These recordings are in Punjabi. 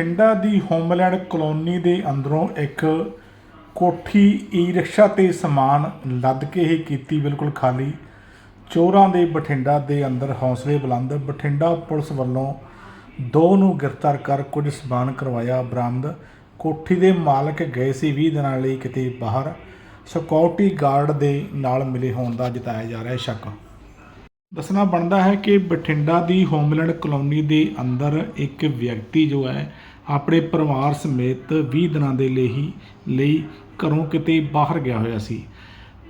ਬਠਿੰਡਾ ਦੀ ਹੋਮਲੈਂਡ ਕਲੋਨੀ ਦੇ ਅੰਦਰੋਂ ਇੱਕ ਕੋਠੀ ਈ ਰਿਕਸ਼ਾ ਤੇ ਸਮਾਨ ਲੱਦ ਕੇ ਹੀ ਕੀਤੀ ਬਿਲਕੁਲ ਖਾਲੀ। ਚੋਰਾਂ ਦੇ ਬਠਿੰਡਾ ਦੇ ਅੰਦਰ ਹੌਸਲੇ ਬੁਲੰਦ, ਬਠਿੰਡਾ ਪੁਲਿਸ ਵੱਲੋਂ ਦੋ ਨੂੰ ਗ੍ਰਿਫਤਾਰ ਕਰ ਕੁਝ ਸਮਾਨ ਕਰਵਾਇਆ ਬਰਾਮਦ। ਕੋਠੀ ਦੇ ਮਾਲਕ ਗਏ ਸੀ 20 ਦਿਨਾਂ ਲਈ ਕਿਤੇ ਬਾਹਰ। ਸਿਕਿਉਰਿਟੀ ਗਾਰਡ ਦੇ ਨਾਲ ਮਿਲੇ ਹੋਣ ਦਾ ਜਤਾਇਆ ਜਾ ਰਿਹਾ ਹੈ ਸ਼ੱਕ। ਦੱਸਣਾ ਬਣਦਾ ਹੈ ਕਿ ਬਠਿੰਡਾ ਦੀ ਹੋਮਲੈਂਡ ਕਲੋਨੀ ਦੇ ਅੰਦਰ ਇੱਕ ਵਿਅਕਤੀ ਜੋ ਹੈ ਆਪਣੇ ਪਰਿਵਾਰ ਸਮੇਤ 20 ਦਿਨਾਂ ਦੇ ਲਈ ਹੀ, ਲਈ ਘਰੋਂ ਕਿਤੇ ਬਾਹਰ ਗਿਆ ਹੋਇਆ ਸੀ।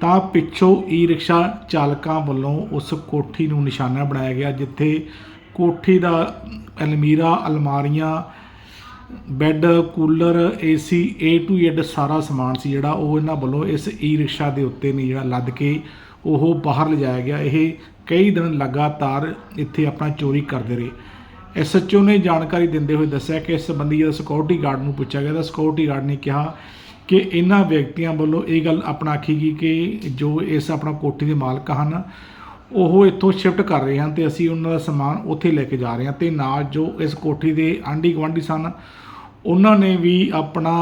ਤਾਂ ਪਿੱਛੋਂ ਈ ਰਿਕਸ਼ਾ ਚਾਲਕਾਂ ਵੱਲੋਂ ਉਸ ਕੋਠੀ ਨੂੰ ਨਿਸ਼ਾਨਾ ਬਣਾਇਆ ਗਿਆ, ਜਿੱਥੇ ਕੋਠੀ ਦਾ ਅਲਮੀਰਾ, ਅਲਮਾਰੀਆਂ, bed, cooler AC A to Z ਸਾਰਾ ਸਮਾਨ ਸੀ ਜਿਹੜਾ ਉਹ ਇਹਨਾਂ ਵੱਲੋਂ ਇਸ ਈ ਰਿਕਸ਼ਾ ਦੇ ਉੱਤੇ ਨਹੀਂ ਜਿਹੜਾ ਲੱਦ ਕੇ ਉਹ ਬਾਹਰ ਲਿਜਾਇਆ ਗਿਆ। ਇਹ ਕਈ ਦਿਨ ਲਗਾਤਾਰ ਇੱਥੇ ਆਪਣਾ ਚੋਰੀ ਕਰਦੇ ਰਹੇ। ਐਸਐਚਓ ਨੇ ਜਾਣਕਾਰੀ ਦਿੰਦੇ ਹੋਏ ਦੱਸਿਆ ਕਿ ਇਸ ਸੰਬੰਧੀ ਜਦੋਂ ਸਿਕਿਉਰਿਟੀ ਗਾਰਡ ਨੂੰ ਪੁੱਛਿਆ ਗਿਆ ਤਾਂ ਸਿਕਿਉਰਿਟੀ ਗਾਰਡ ਨੇ ਕਿਹਾ ਕਿ ਇਹਨਾਂ ਵਿਅਕਤੀਆਂ ਵੱਲੋਂ ਇਹ ਗੱਲ ਆਪਣਾ ਆਖੀ ਗਈ ਕਿ ਜੋ ਇਸ ਆਪਣਾ ਕੋਠੀ ਦੇ ਮਾਲਕ ਹਨ, ਉਹ ਇੱਥੋਂ ਸ਼ਿਫਟ ਕਰ ਰਹੇ ਹਨ ਤੇ ਅਸੀਂ ਉਹਨਾਂ ਦਾ ਸਮਾਨ ਉੱਥੇ ਲੈ ਕੇ ਜਾ ਰਹੇ ਹਾਂ ਤੇ ਨਾਲ ਜੋ ਇਸ ਕੋਠੀ ਦੇ ਆਂਢੀ ਗੁਆਂਢੀ ਸਨ ਉਹਨਾਂ ਨੇ ਵੀ ਆਪਣਾ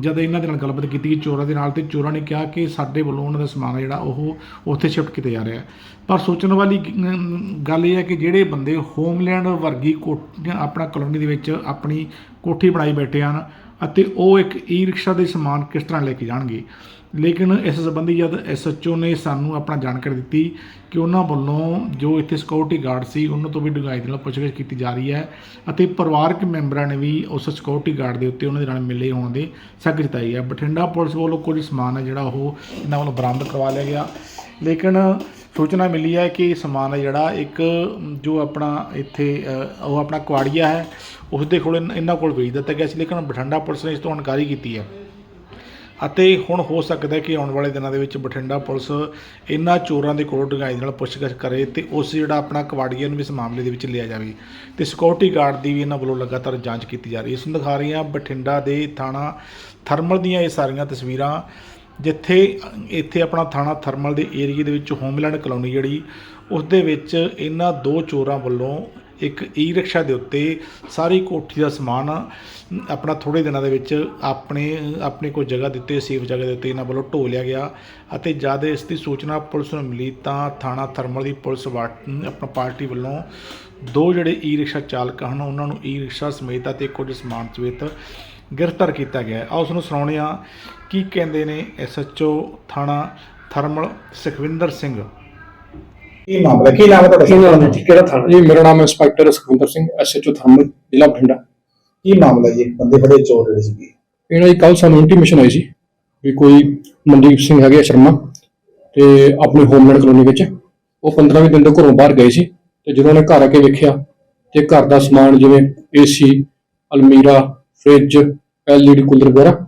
ਜਦ ਇਹਨਾਂ ਦੇ ਨਾਲ ਗੱਲਬਾਤ ਕੀਤੀ ਚੋਰਾਂ ਦੇ ਨਾਲ, ਤੇ ਚੋਰਾਂ ਨੇ ਕਿਹਾ ਕਿ ਸਾਡੇ ਵੱਲੋਂ ਉਹਨਾਂ ਦਾ ਸਮਾਨ ਜਿਹੜਾ, ਉਹ ਉੱਥੇ ਸ਼ਿਫਟ ਕੀਤਾ ਜਾ ਰਿਹਾ। ਪਰ ਸੋਚਣ ਵਾਲੀ ਗੱਲ ਇਹ ਹੈ ਕਿ ਜਿਹੜੇ ਬੰਦੇ ਹੋਮਲੈਂਡ ਵਰਗੀ ਕੋਠੀਆਂ ਆਪਣਾ ਕਲੋਨੀ ਦੇ ਵਿੱਚ ਆਪਣੀ ਕੋਠੀ ਬਣਾਈ ਬੈਠੇ ਹਨ, ਅਤੇ ਉਹ ਇੱਕ ਈ ਰਿਕਸ਼ਾ ਦੇ ਸਮਾਨ ਕਿਸ ਤਰ੍ਹਾਂ ਲੈ ਕੇ ਜਾਣਗੇ? ਲੇਕਿਨ ਇਸ ਸੰਬੰਧੀ ਜਦ ਐਸਐਚਓ ਨੇ ਸਾਨੂੰ ਆਪਣਾ ਜਾਣਕਾਰੀ ਦਿੱਤੀ ਕਿ ਉਹਨਾਂ ਵੱਲੋਂ ਜੋ ਇੱਥੇ ਸਿਕਿਉਰਿਟੀ ਗਾਰਡ ਸੀ, ਉਹਨਾਂ ਤੋਂ ਵੀ ਡੂੰਘਾਈ ਦੇ ਨਾਲ ਪੁੱਛਗਿੱਛ ਕੀਤੀ ਜਾ ਰਹੀ ਹੈ ਅਤੇ ਪਰਿਵਾਰਕ ਮੈਂਬਰਾਂ ਨੇ ਵੀ ਉਸ ਸਿਕਿਉਰਿਟੀ ਗਾਰਡ ਦੇ ਉੱਤੇ ਉਹਨਾਂ ਦੇ ਨਾਲ ਮਿਲੇ ਹੋਣ ਦੇ ਸੱਕ ਜਤਾਈ ਹੈ। ਬਠਿੰਡਾ ਪੁਲਿਸ ਵੱਲੋਂ ਕੁਝ ਸਮਾਨ ਹੈ ਜਿਹੜਾ ਉਹ ਇਹਨਾਂ ਵੱਲੋਂ ਬਰਾਮਦ ਕਰਵਾ ਲਿਆ ਗਿਆ। ਲੇਕਿਨ ਸੂਚਨਾ ਮਿਲੀ ਹੈ ਕਿ ਸਮਾਨ ਹੈ ਜਿਹੜਾ ਇੱਕ ਜੋ ਆਪਣਾ ਇੱਥੇ ਉਹ ਆਪਣਾ ਕੁਆੜੀਆ ਹੈ ਉਸ ਦੇ ਕੋਲ ਇਹਨਾਂ ਕੋਲ ਵੇਚ ਦਿੱਤਾ ਗਿਆ ਸੀ। ਲੇਕਿਨ ਬਠਿੰਡਾ ਪੁਲਿਸ ਨੇ ਇਸ ਤੋਂ ਇਨਕਾਰੀ ਕੀਤੀ ਹੈ। ਅਤੇ ਹੁਣ ਹੋ ਸਕਦਾ ਹੈ ਕਿ ਆਉਣ ਵਾਲੇ ਦਿਨਾਂ ਦੇ ਵਿੱਚ ਬਠਿੰਡਾ ਪੁਲਿਸ ਇਹਨਾਂ ਚੋਰਾਂ ਦੇ ਕੋਲ ਡੂੰਘਾਈ ਦੇ ਨਾਲ ਪੁੱਛਗਿੱਛ ਕਰੇ ਤੇ ਉਸ ਜਿਹੜਾ ਆਪਣਾ ਕਵਾੜੀਆ ਨੂੰ ਵੀ ਇਸ ਮਾਮਲੇ ਦੇ ਵਿੱਚ ਲਿਆ ਜਾਵੇ। ਤੇ ਸਿਕਿਉਰਿਟੀ ਗਾਰਡ ਦੀ ਵੀ ਇਹਨਾਂ ਵੱਲੋਂ ਲਗਾਤਾਰ ਜਾਂਚ ਕੀਤੀ ਜਾ ਰਹੀ ਹੈ। ਇਸ ਨੂੰ ਦਿਖਾ ਹਾਂ, ਬਠਿੰਡਾ ਦੇ ਥਾਣਾ ਥਰਮਲ ਦੀਆਂ ਇਹ ਸਾਰੀਆਂ ਤਸਵੀਰਾਂ, ਜਿੱਥੇ ਇੱਥੇ ਆਪਣਾ ਥਾਣਾ ਥਰਮਲ ਦੇ ਏਰੀਏ ਦੇ ਵਿੱਚ ਹੋਮਲੈਂਡ ਕਲੋਨੀ ਜਿਹੜੀ, ਉਸ ਦੇ ਵਿੱਚ ਇਹਨਾਂ ਦੋ ਚੋਰਾਂ ਵੱਲੋਂ ਇੱਕ ਈ ਰਿਕਸ਼ਾ ਦੇ ਉੱਤੇ ਸਾਰੀ ਕੋਠੀ ਦਾ ਸਮਾਨ ਆਪਣਾ ਥੋੜੇ ਦਿਨਾਂ ਦੇ ਵਿੱਚ ਆਪਣੇ ਆਪਣੇ ਕੋਈ ਜਗ੍ਹਾ ਦਿੱਤੇ ਸੇਫ ਜਗ੍ਹਾ ਦੇ ਉੱਤੇ ਇਹਨਾਂ ਵੱਲੋਂ ਢੋ ਲਿਆ ਗਿਆ ਅਤੇ ਜਦ ਇਸ ਦੀ ਸੂਚਨਾ ਪੁਲਿਸ ਨੂੰ ਮਿਲੀ ਤਾਂ ਥਾਣਾ ਥਰਮਲ ਦੀ ਪੁਲਿਸ ਵਾ- ਆਪਣਾ ਪਾਰਟੀ ਵੱਲੋਂ ਦੋ ਜਿਹੜੇ ਈ ਰਿਕਸ਼ਾ ਚਾਲਕ ਹਨ, ਉਹਨਾਂ ਨੂੰ ਈ ਰਿਕਸ਼ਾ ਸਮੇਤ ਅਤੇ ਕੁਝ ਸਮਾਨ ਸਮੇਤ ਗ੍ਰਿਫਤਾਰ ਕੀਤਾ ਗਿਆ। ਆ ਉਸ ਨੂੰ ਸੁਣਾਉਂਦੇ ਹਾਂ ਕੀ ਕਹਿੰਦੇ ਨੇ ਐਸਐਚਓ ਥਾਣਾ ਥਰਮਲ ਸੁਖਵਿੰਦਰ ਸਿੰਘ। ਕੀ ਮਾਮਲਾ ਕੀ ਨਾਮ ਹੈ ਤੁਹਾਡਾ? ਕੀ ਨਾਮ ਹੈ? ਜੀ ਕਿਹੜਾ ਥਾਣਾ? ਜੀ ਮੇਰਾ ਨਾਮ inspector Sukhwinder Singh SHO thermal ਜ਼ਿਲ੍ਹਾ ਬਠਿੰਡਾ। ਕੀ ਮਾਮਲਾ ਜੀ? ਬੰਦੇ ਫੜੇ ਚੋਰ ਜਿਹੜੇ ਸੀਗੇ। ਇਹਨਾਂ ਦੀ ਕੱਲ ਸਾਨੂੰ ਇੰਟੀਮੇਸ਼ਨ ਆਈ ਸੀ ਵੀ ਕੋਈ ਮਨਦੀਪ ਸਿੰਘ ਹੈਗੇ ਸ਼ਰਮਾ ਤੇ ਆਪਣੇ ਹੋਮਲੈਂਡ ਕਲੋਨੀ ਵਿੱਚ। ਉਹ 15 ਵੀਹ ਦਿਨ ਤੋਂ ਘਰੋਂ ਬਾਹਰ ਗਏ ਸੀ ਤੇ ਜਦੋਂ ਉਹਨੇ ਘਰ ਆ ਕੇ ਵੇਖਿਆ ਤੇ ਘਰ ਦਾ ਸਮਾਨ ਜਿਵੇਂ ਏਸੀ ਅਲਮੀਰਾ ਫ੍ਰਿਜ ਐਲਈਡੀ ਕੂਲਰ ਵਗੈਰਾ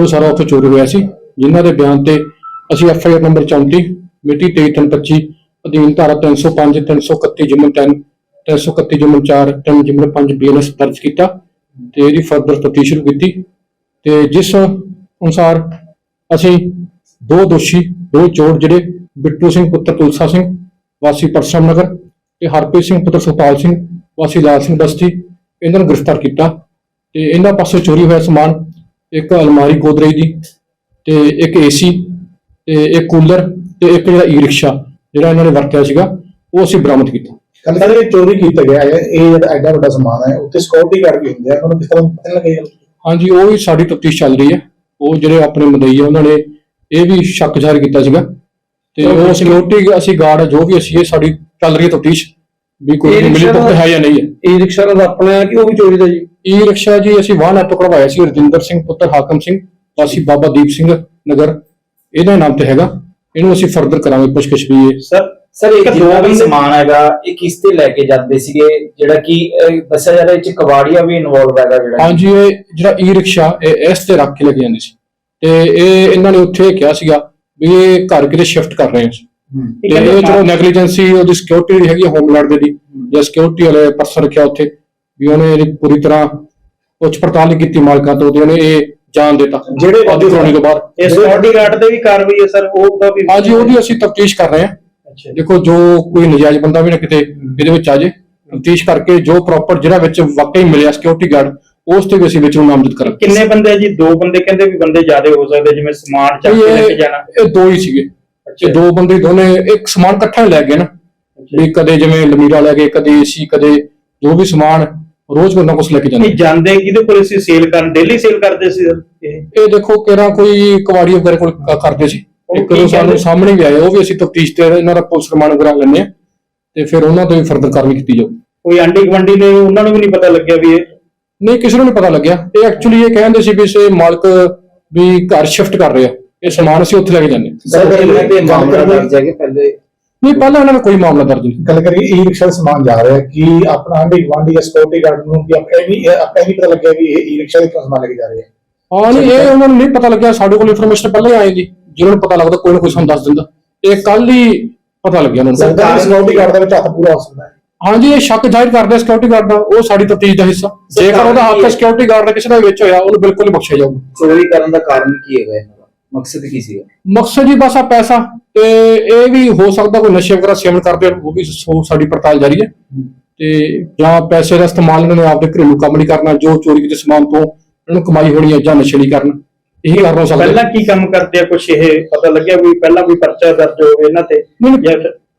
ਉਹ ਸਾਰਾ ਉੱਥੇ ਚੋਰੀ ਹੋਇਆ ਸੀ। ਜਿਨ੍ਹਾਂ ਦੇ ਬਿਆਨ ਤੇ ਅਸੀਂ ਐਫਆਈਆਰ ਨੰਬਰ 34 ਮਿਤੀ 2325 ਅਧੀਨ ਧਾਰਾ 305 331 ਜਿਮਨ 10 331 ਜਿਮਨ 4 3 ਜਿਮਨ 5 ਬੀਐਨਐਸ ਦਰਜ ਕੀਤਾ ਤੇ ਇਹਦੀ ਫਰਦਰ ਤਫਤੀਸ਼ ਸ਼ੁਰੂ ਕੀਤੀ। ਤੇ ਜਿਸ ਅਨੁਸਾਰ ਅਸੀਂ ਦੋ ਦੋਸ਼ੀ, ਦੋ ਚੋਰ ਜਿਹੜੇ ਬਿੱਟੂ ਸਿੰਘ ਪੁੱਤਰ ਤੁਲਸਾ ਸਿੰਘ, ਵਾਸੀ ਪਰਸਮ ਨਗਰ ਤੇ ਹਰਪ੍ਰੀਤ ਸਿੰਘ ਪੁੱਤਰ ਸੁਪਾਲ ਸਿੰਘ, ਵਾਸੀ ਲਾਲ ਸਿੰਘ ਬਸਤੀ, ਇਹਨਾਂ ਨੂੰ ਗ੍ਰਿਫਤਾਰ ਕੀਤਾ। ਤੇ ਇਹਨਾਂ ਪਾਸੋਂ ਚੋਰੀ ਹੋਇਆ ਸਮਾਨ, ਇੱਕ ਅਲਮਾਰੀ ਗੋਦਰੇਜ ਦੀ ਤੇ ਇੱਕ ਏਸੀ ਤੇ ਇੱਕ ਕੂਲਰ ਤੇ ਇੱਕ ਜਿਹੜਾ ਈ ਰਿਕਸ਼ਾ ਜਿਹੜਾ ਇਹਨਾਂ ਨੇ ਵਰਤਿਆ ਸੀਗਾ ਉਹ ਅਸੀਂ ਬਰਾਮਦ ਕੀਤਾ। ਕੱਲ ਦਾ ਇਹ ਚੋਰੀ ਕੀਤਾ ਗਿਆ ਹੈ ਇਹ ਜਿਹੜਾ ਐਡਾ ਵੱਡਾ ਸਮਾਨ ਹੈ ਉੱਤੇ ਸਿਕਿਉਰਿਟੀ ਗਾਰਡ ਵੀ ਹੁੰਦੇ ਆ ਉਹਨਾਂ ਨੂੰ ਕਿਸ ਤਰ੍ਹਾਂ ਪਤਾ ਲੱਗੇਗਾ ਹਾਂਜੀ ਉਹ ਵੀ ਸਾਡੀ ਤਫਤੀਸ਼ ਚੱਲ ਰਹੀ ਹੈ। ਉਹ ਜਿਹੜੇ ਆਪਣੇ ਮਦਈ ਆ ਉਹਨਾਂ ਨੇ ਇਹ ਵੀ ਸ਼ੱਕ ਜ਼ਾਹਿਰ ਕੀਤਾ ਸੀਗਾ। ਤੇ ਉਹ ਸਿਕਿਉਰਿਟੀ ਅਸੀਂ ਗਾਰਡ ਜੋ ਵੀ ਅਸੀਂ ਇਹ ਸਾਡੀ ਚੱਲ ਰਹੀ ਹੈ ਤਫਤੀਸ਼ ਵੀ ਕੋਈ ਮਿਲੀ ਭੁਗਤ ਹੈ ਜਾਂ ਨਹੀਂ ਹੈ। ਈ ਰਿਕਸ਼ਾ ਦਾ ਆਪਣਾ ਹੈ ਕਿ ਉਹ ਵੀ ਚੋਰੀ ਦਾ ਜੀ? ਈ ਰਿਕਸ਼ਾ ਜੀ ਅਸੀਂ ਵਾਹਨ ਐਟੋ ਕਢਵਾਇਆ ਸੀ ਰਜਿੰਦਰ ਸਿੰਘ ਪੁੱਤਰ ਹਾਕਮ ਸਿੰਘ ਵਾਸੀ ਬਾਬਾ ਦੀਪ ਸਿੰਘ ਨਗਰ। ਇਹਦੇ ਨਾਮ ਤੇ ਹੈਗਾ। ਇਹਨੂੰ ਅਸੀਂ ਫਰਦਰ ਕਰਾਂਗੇ ਪੁੱਛਗਿੱਛ ਵੀ। ਇਹ ਸਰ ਸਰ ਇਹ ਜਿੰਨਾ ਵੀ ਸਮਾਨ ਹੈਗਾ ਇਹ ਕਿਸ ਤੇ ਲੈ ਕੇ ਜਾਂਦੇ ਸੀਗੇ? ਜਿਹੜਾ ਕਿ ਅਹ, ਦੱਸਿਆ ਜਾ ਰਿਹਾ ਇਹ ਚ ਕਬਾੜੀਆ ਵੀ ਇਨਵੋਲਵ ਹੈਗਾ ਜਿਹੜਾ ਹਾਂਜੀ ਇਹ ਜਿਹੜਾ ਈ ਰਿਕਸ਼ਾ ਇਹ ਇਸ ਤੇ ਰੱਖ ਕੇ ਲੈ ਕੇ ਜਾਂਦੇ ਸੀ। ਤੇ ਇਹ ਇਹਨਾਂ ਨੇ ਉੱਥੇ ਕਿਹਾ ਸੀਗਾ ਵੀ ਇਹ ਘਰ ਕਿਤੇ ਸ਼ਿਫਟ ਕਰ ਰਹੇ ਹਾਂ। ਤੇ ਇਹ ਚਲੋ ਨੈਗਲੀਜੈਂਸੀ ਉਹਦੀ ਸਿਕਿਉਰਿਟੀ ਦੀ ਹੈਗੀ ਹੋਮਲੈਂਡ ਦੇ ਦੀ ਜਾਂ ਸਿਕਿਉਰਿਟੀ ਵਾਲੇ ਪਰਸਨ ਰੱਖਿਆ ਉੱਥੇ ਵੀ ਉਹਨੇ ਇਹਦੀ ਪੂਰੀ ਤਰ੍ਹਾਂ ਪੁੱਛ ਪੜਤਾਲ ਨਹੀਂ ਕੀਤੀ ਮਾਲਕਾਂ ਤੋਂ ਤੇ ਉਹਨੇ ਇਹ ਜਾਣ ਦਿੱਤਾ। ਜਿਹੜੇ ਆਦੀ ਕਲੋਨੀ ਤੋਂ ਬਾਹਰ ਇਹ ਸਿਕਿਉਰਿਟੀ ਗਾਰਡ ਤੇ ਵੀ ਕਾਰਵਾਈ ਹੈ ਸਰ ਉਹ ਦਾ ਵੀ ਹਾਂਜੀ ਉਹਦੀ ਅਸੀਂ ਤਫਤੀਸ਼ ਕਰ ਰਹੇ ਹਾਂ। ਅੱਛਾ। ਦੇਖੋ ਜੋ ਕੋਈ ਨਜਾਇਜ਼ ਬੰਦਾ ਵੀ ਨਾ ਕਿਤੇ ਇਹਦੇ ਵਿੱਚ ਆ ਜੇ ਤਫਤੀਸ਼ ਕਰਕੇ ਜੋ ਪ੍ਰੋਪਰ ਜਿਹੜਾ ਵਿੱਚ ਵਾਕਈ ਮਿਲਿਆ ਸਿਕਿਉਰਿਟੀ ਗਾਰਡ ਉਸ ਤੇ ਵੀ ਅਸੀਂ ਵਿੱਚ ਨੂੰ ਨਾਮਜ਼ਦ ਕਰਾਂਗੇ। ਕਿੰਨੇ ਬੰਦੇ ਆ ਜੀ? ਦੋ ਬੰਦੇ ਕਹਿੰਦੇ ਵੀ ਬੰਦੇ ਜ਼ਿਆਦਾ ਹੋ ਸਕਦੇ ਜਿਵੇਂ ਸਮਾਨ ਚੱਕ ਕੇ ਲੈ ਕੇ ਜਾਣਾ। ਇਹ ਦੋ ਹੀ ਸੀਗੇ। ਅੱਛਾ। ਦੋ ਬੰਦੇ ਦੋਨੇ ਇੱਕ ਸਮਾਨ ਇਕੱਠਾ ਲੈ ਗਏ ਨਾ ਵੀ ਕਦੇ ਜਿਵੇਂ ਲਮੀਰਾ ਲੈ ਗਏ ਕਦੇ ਏਸੀ ਕਦੇ ਜੋ ਵੀ ਸਮਾਨ ਰੋਜ਼ ਕੋਈ ਨਾ ਕੁਛ ਲੈ ਕੇ ਜਾਂਦੇ ਨਹੀਂ ਜਾਂਦੇ ਕਿਹਦੇ ਕੋਲ ਅਸੀਂ ਸੇਲ ਕਰਨ ਡੇਲੀ ਸੇਲ ਕਰਦੇ ਸੀ ਇਹ? ਇਹ ਦੇਖੋ ਕਿਹੜਾ ਕੋਈ ਕਵਾੜੀ ਵਗੈਰੇ ਕੋਲ ਕ- ਕਰਦੇ ਸੀ। ਉਹ ਇੱਕ ਕੀ ਦੋ ਸਾਨੂੰ ਕਹਿੰਦੇ? ਸਾਹਮਣੇ ਵੀ ਆਏ ਉਹ ਵੀ ਅਸੀਂ ਤਫਤੀਸ਼ ਤੇ ਇਹਨਾਂ ਦਾ ਪੁਲਿਸ ਰਿਮਾਂਡ ਵਗੈਰਾ ਲੈਂਦੇ ਆ ਤੇ ਫਿਰ ਉਹਨਾਂ ਤੋਂ ਵੀ ਫਰਦਰ ਕਾਰਵਾਈ ਕੀਤੀ ਜਾਊ। ਕੋਈ ਆਂਡੀ ਗਵੰਡੀ ਨੇ ਉਹਨਾਂ ਨੂੰ ਵੀ ਨਹੀਂ ਪਤਾ ਲੱਗਿਆ ਵੀ ਇਹ? ਨਹੀਂ ਕਿਸੇ ਨੂੰ ਨਹੀਂ ਪਤਾ ਲੱਗਿਆ। ਇਹ ਐਕਚੁਅਲੀ ਇਹ ਕਹਿੰਦੇ ਸੀ ਵੀ ਸੇ ਮਾਲਕ ਵੀ ਘਰ ਸ਼ਿਫਟ ਕਰ ਰਹੇ। ਆ ਇਹ ਸਮਾਨ ਅਸੀਂ ਉੱਥੇ ਲੈ ਕੇ ਜਾਂਦੇ ਹਾਂ। ਸਰ ਗੱਲ ਮਾਮਲਾ ਦਰਜ ਹੈ ਕਿ ਪਹਿਲੇ ਨਹੀਂ ਪਹਿਲਾਂ ਇਹਨਾਂ ਦਾ ਕੋਈ ਮਾਮਲਾ ਦਰਜ ਨਹੀਂ ਗੱਲ ਕਰੀਏ ਈ ਰਿਕਸ਼ਾ ਸਮਾਨ ਜਾ ਰਿਹਾ ਕਿ ਆਪਣਾ ਆਂਢੀ ਗੁਆਂਢੀ ਜਾਂ ਸਿਕਿਉਰਿਟੀ ਗਾਰਡ ਨੂੰ ਕਿ ਆਪਾਂ ਇਹ ਵੀ ਆਪਾਂ ਇਹ ਵੀ ਪਤਾ ਲੱਗਿਆ ਵੀ ਇਹ ਈ ਰਿਕਸ਼ਾ ਦੇ ਕਿਉਂ ਸਮਾਨ ਲੈ ਕੇ ਜਾ ਰਹੇ ਆ ਹਾਂ ਨਹੀਂ ਇਹ ਉਹਨਾਂ ਨੂੰ ਨਹੀਂ ਪਤਾ ਲੱਗਿਆ ਸਾਡੇ ਕੋਲ ਇਨਫੋਰਮੇਸ਼ਨ ਪਹਿਲਾਂ ਹੀ ਆਈ ਜੀ ਜਿਹਨਾਂ ਨੂੰ ਪਤਾ ਲੱਗਦਾ ਕੋਈ ਨਾ ਕੋਈ ਸਾਨੂੰ ਦੱਸ ਦਿੰਦਾ। ਇਹ ਕੱਲ ਹੀ ਪਤਾ ਲੱਗਿਆ ਉਹਨਾਂ ਨੂੰ। ਸਰਕਾਰ ਸਿਕਿਉਰਿਟੀ ਗਾਰਡ ਦੇ ਵਿੱਚ ਹੱਥ ਪੂਰਾ ਹੋ ਸਕਦਾ ਹੈ। ਹਾਂਜੀ ਇਹ ਸ਼ੱਕ ਜ਼ਾਹਿਰ ਕਰਦੇ ਸਿਕਿਉਰਿਟੀ ਗਾਰਡ ਦਾ ਉਹ ਸਾਡੀ ਤਫਤੀਸ਼ ਦਾ ਹਿੱਸਾ। ਜੇਕਰ ਉਹਦਾ ਹੱਥ ਸਿਕਿਉਰਿਟੀ ਗਾਰਡ ਦਾ ਕਿਸੇ ਦਾ ਵਿੱਚ ਹੋਇਆ ਉਹਨੂੰ ਬਿਲਕੁਲ ਬਖਸ਼ਿਆ ਜਾਊਗਾ। ਚੋਰੀ ਕਰਨ ਦਾ ਕਾਰਨ ਕੀ ਹੈਗਾ ਮਕਸਦ ਕੀ ਸੀਗਾ? ਮਕਸਦ ਜੀ ਬਸ ਆ ਪੈਸਾ ਤੇ ਇਹ ਵੀ ਹੋ ਸਕਦਾ ਕੋਈ ਨਸ਼ੇ ਵਗੈਰਾ ਸੇਵਨ ਕਰਦੇ ਉਹ ਵੀ ਸੋ- ਸਾਡੀ ਪੜਤਾਲ ਜਾਰੀ ਹੈ। ਤੇ ਜਾਂ ਪੈਸੇ ਦਾ ਇਸਤੇਮਾਲ ਇਹਨਾਂ ਨੇ ਆਪਦੇ ਘਰੇਲੂ ਕੰਮ ਲਈ ਕਰਨਾ ਜੋ ਚੋਰੀ ਕੀਤੇ ਸਮਾਨ ਤੋਂ ਇਹਨਾਂ ਨੂੰ ਕਮਾਈ ਹੋਣੀ ਹੈ ਜਾਂ ਨਸ਼ੇ ਲਈ ਕਰਨਾ ਇਹੀ ਕਾਰਨ ਸਕਦਾ ਪਹਿਲਾਂ ਕੀ ਕੰਮ ਕਰਦੇ ਆ? ਕੁਛ ਇਹ ਪਤਾ ਲੱਗਿਆ ਵੀ ਪਹਿਲਾਂ ਕੋਈ ਪਰਚਾ ਦਰਜ ਹੋਵੇ ਇਹਨਾਂ ਤੇ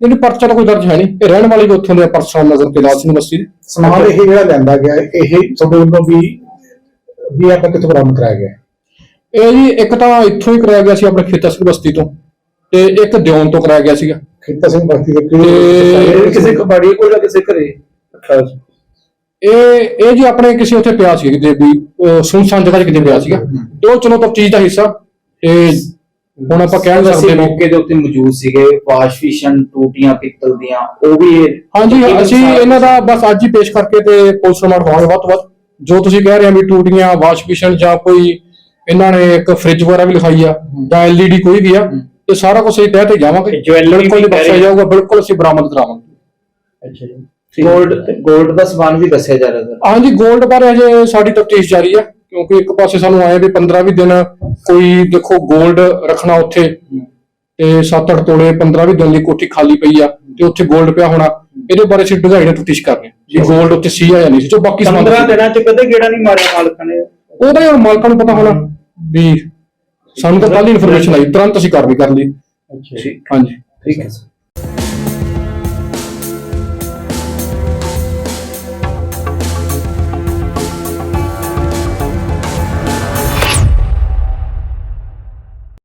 ਨਹੀਂ, ਪਰਚਾ ਤਾਂ ਕੋਈ ਦਰਜ ਹੈ ਨਹੀਂ। ਇਹ ਰਹਿਣ ਵਾਲੇ ਵੀ ਉੱਥੋਂ ਦੇ ਆ, ਪਰਸੋਂ ਨਗਰ ਤੇ ਸਿੰਘ ਬਸਤੀ ਦੇ ਸਮਾਨ ਇਹ ਜਿਹੜਾ ਲੈਂਦਾ ਗਿਆ ਇਹ ਤੁਹਾਡੇ ਵੱਲੋਂ ਵੀ ਵੀ ਆਪਾਂ ਕਿੱਥੋਂ ਬਰਾਮਦ ਕਰਾਇਆ ਗਿਆ? ਇਹ ਜੀ ਇੱਕ ਤਾਂ ਇੱਥੋਂ ਹੀ ਕਰਾਇਆ ਗਿਆ ਸੀ ਆਪਣੇ ਖੇਤਾ ਸਿੰਘ ਬਸਤੀ ਤੋਂ ਤੇ ਇੱਕ ਦਿਉਣ ਤੋਂ ਕਰਾਇਆ ਗਿਆ ਸੀਗਾ। ਖੇਤਾ ਸਿੰਘ ਬਸਤੀ ਦੇ ਤੇ ਕਿਸੇ ਕਬਾੜੀ ਕੋਲ ਜਾਂ ਕਿਸੇ ਘਰੇ? ਇਹ ਇਹ ਜੀ ਆਪਣੇ ਕਿਸੇ ਉੱਥੇ ਪਿਆ ਸੀ ਕਿਤੇ ਵੀ ਸੁਨਸਾਨ ਜਗ੍ਹਾ 'ਚ ਕਿਤੇ ਪਿਆ ਸੀਗਾ। ਤੇ ਉਹ ਚਲੋ ਤਫਤੀਸ਼ ਦਾ ਹਿੱਸਾ ਤੇ ਹੁਣ ਆਪਾਂ ਕਹਿ ਨਹੀਂ ਅਸੀਂ ਸਕਦੇ ਵੀ ਮੌਕੇ ਦੇ ਉੱਤੇ ਮੌਜੂਦ ਸੀਗੇ ਵਾਸ਼ ਫਿਸ਼ਨ ਟੂਟੀਆਂ ਪਿੱਤਲ ਦੀਆਂ ਉਹ ਵੀ ਇਹ ਹਾਂਜੀ ਅਸੀਂ ਇਹਨਾਂ ਦਾ ਬਸ ਅੱਜ ਹੀ ਪੇਸ਼ ਕਰਕੇ ਤੇ ਰਿਮਾਂਡ ਹੋਵਾਂਗੇ ਵੱਧ ਵੱਧ। ਜੋ ਤੁਸੀਂ ਕਹਿ ਰਹੇ ਆ ਵੀ ਟੂਟੀਆਂ ਵਾਸ਼ ਬੇਸ਼ਨ ਜਾਂ ਕੋਈ ਇਹਨਾਂ ਨੇ ਇੱਕ ਫ੍ਰਿਜ ਵਗੈਰਾ ਵੀ ਲਿਖਾਈ ਆ ਜਾਂ ਐਲਈਡੀ ਕੋਈ ਵੀ ਆ ਇਹ ਸਾਰਾ ਕੁਝ ਅਸੀਂ ਤਹਿ ਤੇ ਜਾਵਾਂਗੇ। ਜਵੈਲਰੀ ਕੋਈ ਦੱਸਿਆ ਜਾਊਗਾ ਬਿਲਕੁਲ ਅਸੀਂ ਬਰਾਮਦ ਕਰਾਵਾਂਗੇ। ਅੱਛਾ ਜੀ। 골ਡ 골ਡ ਦਾ ਸਮਾਨ ਵੀ ਦੱਸਿਆ ਜਾ ਰਿਹਾ ਸਰ ਹਾਂਜੀ 골ਡ ਬਾਰੇ ਅਜੇ ਸਾਡੀ ਤਫਤੀਸ਼ ਜਾਰੀ ਆ ਕਿਉਂਕਿ ਇੱਕ ਪਾਸੇ ਸਾਨੂੰ ਆਇਆ ਵੀ 15 ਵੀ ਦਿਨ ਕੋਈ ਦੇਖੋ 골ਡ ਰੱਖਣਾ ਉੱਥੇ ਤੇ 7-8 ਤੋਲੇ 15 ਵੀ ਦਿਨ ਲਈ ਕੋਠੀ ਖਾਲੀ ਪਈ ਆ ਤੇ ਉੱਥੇ ਗੋਲਡ ਪਿਆ ਹੋਣਾ ਇਹਦੇ ਬਾਰੇ ਅਸੀਂ ਡਗਾਈ ਦਾ ਤਫਤੀਸ਼ ਕਰ ਰਹੇ ਜੀ। 골ਡ ਉੱਥੇ ਸੀ ਆ ਜਾਂ ਨਹੀਂ ਸੀ ਜੋ ਬਾਕੀ 15 ਦਿਨਾਂ ਚ ਕਦੇ ਗੇੜਾ ਨਹੀਂ ਮਾਰਿਆ ਮਾਲਕਾਂ ਨੇ? ਉਹਦਾ ਹੁਣ ਮਾਲਕਾਂ ਨੂੰ ਪਤਾ ਹੋਣਾ। ਵੀ ਸਾਨੂੰ ਤਾਂ ਕੱਲ ਇਨਫੋਰਮੇਸ਼ਨ ਆਈ ਤੁਰੰਤ ਅਸੀਂ ਕਾਰਵਾਈ ਕਰ ਲਈ। ਅੱਛਾ ਹਾਂਜੀ। ਠੀਕ ਹੈ ਸਰ।